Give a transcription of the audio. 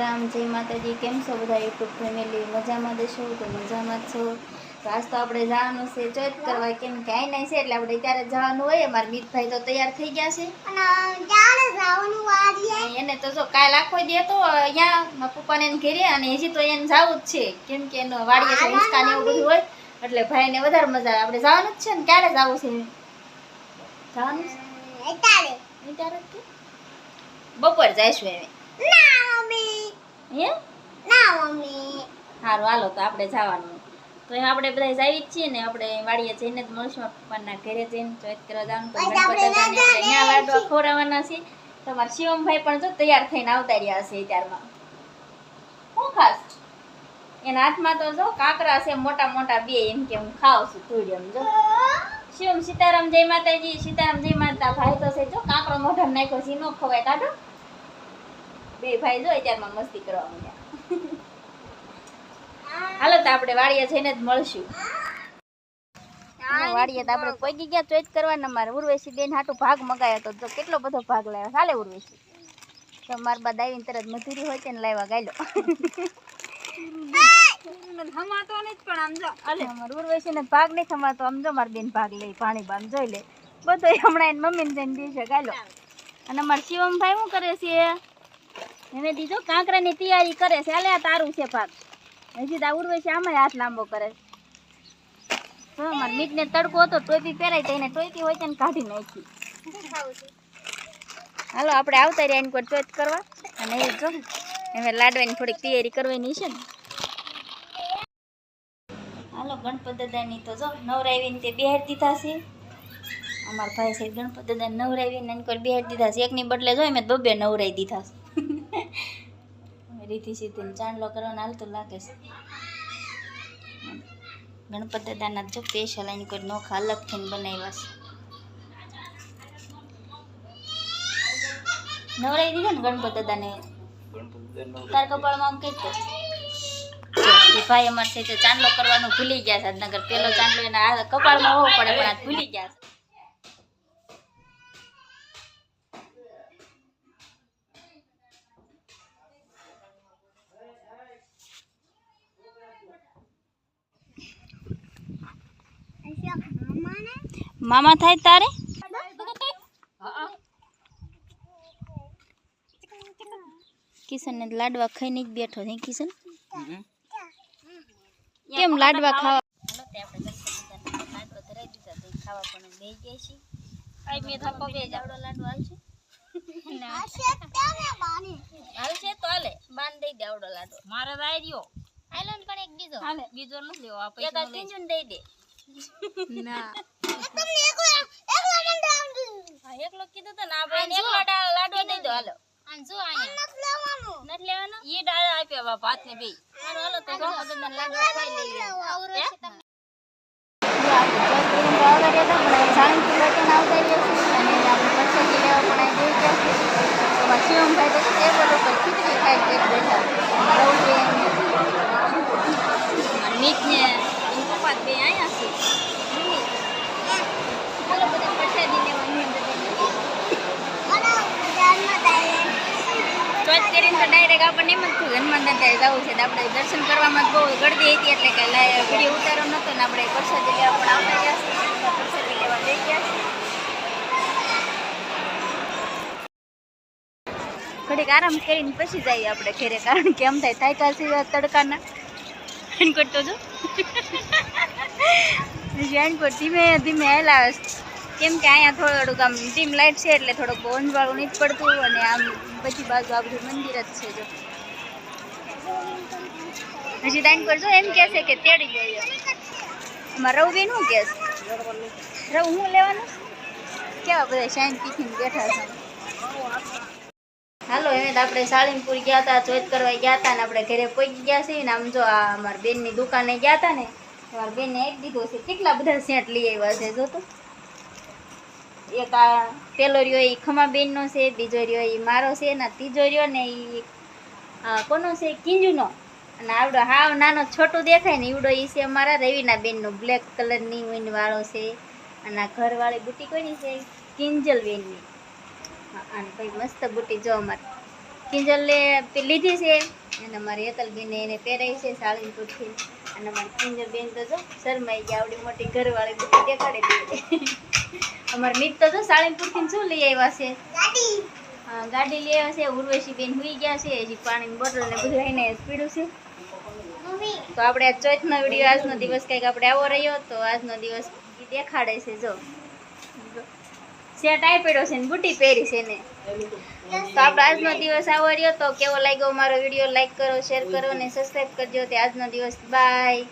રામ જય માતાજી કેમ છો બધા યુટ્યુબ ફેમિલી? મજામાં દેશો તો મજામાં છો? તો આજ તો આપણે જવાનું છે ચોથ કરવા. કેમ કે આઈ નહીં છે એટલે આપણે ત્યારે જવાનું હોય. મારા મિતભાઈ તો તૈયાર થઈ ગયા છે. એને તો જો કાલ આખો દે તો અહીંયા મારા પપ્પાને એને ઘેરે અને હજી તો એને જવું જ છે. કેમ કે એનો વાડીએ તો હિંચકા ને એવું બધું હોય. એટલે ભાઈને વધારે મજા આવે. આપણે જવાનું જ છે ને? ક્યારે જવું છે? જવાનું છે? બપોર જઈશું એમ. હે? સારું હાલો તો આપણે જવાનું. તો આપણે બધા જાવી જ છીએ ને આપણે વાડીએ જઈને જ મળશું પપ્પાના ઘરે જઈને ચોઈટ કરવા જવાનું તો લાડવા ખોરાવાના છે. તમારા શિવમભાઈ પણ જો તૈયાર થઈને આવતા રહ્યા છે ત્યારમાં. શું ખાસ? એના હાથમાં તો જો કાંકરા છે મોટા મોટા બે એમ કે હું ખાવ છું એમ જો. શિવમ સીતારામ જય માતાજી સીતારામ જય માતા ભાઈ તો છે જો કાંકરો મોઢામાં નાખ્યો છે નો ખવાય કાઢો. બે ભાઈ જો ત્યારમાં મસ્તી કરવા માંડ્યા હાલો તો આપણે વાડીએ જઈને જ મળશું. વાડીએ તો આપણે પગી ગયા ચોઈટ કરવાના. મારે ઉર્વેશી બેન હાટું ભાગ મગાયો તો કેટલો બધો ભાગ લાવ્યો? હાલે ઉર્વેશી. તો મારા બા આવીને તરત મજૂરી હોય છે લાવ્યા ગાયલો. અમાર ઉર્વેશીને ભાગ નહીં થમાતો. આમ જો મારી બેન ભાગ લે પાણી બામ જોઈ લે. બધો હમણાં એની મમ્મીને જઈને દીશે ગાયલો. અને અમારા શિવમભાઈ શું કરે છે? એને દીધો, કાંકરાની તૈયારી કરે છે, હાલે આ તારું છે ભાગ. હજી તા ઉર્વે છે આમાં હાથ લાંબો કરે છે. તો મારા મીટને તડકો હતો, ટોપી પહેરાય તો એને ટોપી હોય તેને કાઢી નાખી. હાલો, આપણે આવતા રહ્યા એની કોઈ ચોઈટ કરવા. અને એ જો, હવે લાડવાની થોડીક તૈયારી કરવાની છે ને. હાલો, ગણપત દાદાની તો જો નવરાવીને તે બિહાર દીધા છે. અમારા ભાઈ છે ગણપત દાદા નવરાવીને એની કોઈ બિહાર દીધા છે. એકની બદલે જો મેં બબે નવરાઈ દીધા છે. રીતિ સીધી ચાંદલો કરવાનો હાલતું લાગે છે. ગણપત દાદાના જો સ્પેશિયલ એની કોઈ નોખા અલગ થઈને બનાવ્યા છે. નવરાવી દીધા ને ગણપત દાદાને? તાર કપાળમાં આમ કઈ ભાઈ અમારે છે ચાંદલો કરવાનું ભૂલી ગયા છે. નગર પેલો ચાંદલો એના કપાળમાં ભૂલી ગયા મામા થાય તારે? કિશન ને લાડવા ખાઈને જ બેઠો છે કિશન? કેમ લાડવા ખાવા? ખાવા પણ બે ગયા છે આઈ મે થાપો જાવડો લાડવો હાલશે હાલશે તો હાલે બાંધ દઈ દે આવડો લાડવો. મારે રાઈ રહ્યો આઈલન પણ એક બીજો. હાલે બીજો નથી લેવો આ એક ત્રીજો દઈ દે. ના. હા, એકલો કીધું તો ના ભાઈ એકલો ડા- લાડવો દઈ દો હાલો નથી લેવાનો ઈ ડાળા આપ્યા બાપા હાથને બે હાલો હાલો તો ગણપત દાદાના લાડવા ખાઈ લઈએ હે? ચોથ કરીને તો ડાયરેક્ટ આપણને એમ જ થયું હનુમાન દાદા જવું છે આપણે દર્શન કરવામાં બહુ ગળદી હતી એટલે કે વીડિયો ઉતારો નહોતો ને આપણે પ્રસાદી લેવા પણ આવતા ગયા છે પ્રસાદી લેવા જઈ ગયા છે ઘડીક આરામ કરીને પછી જઈએ આપણે ઘેરે કારણ કે એમ થાય થાક્યા છે તડકાના એનકોટ તો જો. એનકોટ ધીમે ધીમે હેલા કેમ કે અહીંયા થોડુંક આમ ડીમ લાઇટ છે એટલે થોડુંક અંજવાળું નહીં પડતું અને આમ બધી બાજુ આ બધું મંદિર જ છે જો. હજી દાઈન પર જો એમ કહે છે કે તેડી ગયો એમાં રવબેન શું કહે છે. રવ હું લેવાનું? કેવા બધા શાંતિથી બેઠા છે? હાલો, એમ આપણે સાળીમપુર ગયા હતા ચોથ કરવા ગયા હતા ને આપણે ઘરે પહોંચી ગયા છીએ ને આમ જો આ અમારા બેનની દુકાને ગયા હતા ને અમારા બેનને એક દીધો છે. કેટલા બધા સેટ લઈ આવ્યા છે જો તો એક આ પેલો રહ્યો એ ખમાબેનનો છે, બીજો રહ્યો એ મારો છે, ને ત્રીજો રહ્યો ને એ કોનો છે? કિંજુનો. અને આવડો હાવ નાનો છોટું દેખાય ને એવડો એ છે અમારા રવિના બેનનો બ્લેક કલરની વાળો છે. અને આ ઘરવાળી બુટી કોઈની છે? કિંજલ બેનની અને ભાઈ મસ્ત બુટી જો અમારે. કિંજલને લીધી છે. અને મારી હેતલબેન એને પહેરાવી છે સાળીનપુરથી અને મારી કિંજલબેન તો જો શરમાઈ ગયા આવડી મોટી ઘરવાળી બુટી દેખાડી અમારી મિત તો જો સાળીનપુરથી શું લઈ આવ્યા છે? હા, ગાડી લઈ આવ્યા છે. ઉર્વશી બેન હુઈ ગયા છે. હજી પાણીની બોટલ ને બધું એને પીડું છે. તો આપણે આ ચોથનો વીડિયો આજનો દિવસ કંઈક આપણે આવો રહ્યો તો આજનો દિવસ દેખાડે છે જો. શેટ આપેલો છે ને બુટી પહેરી છે ને તો આપણો આજનો દિવસ આવો રહ્યો તો કેવો લાગ્યો મારો વીડિયો લાઈક કરો શેર કરો ને સબસ્ક્રાઈબ કરજો. તે આજનો દિવસ બાય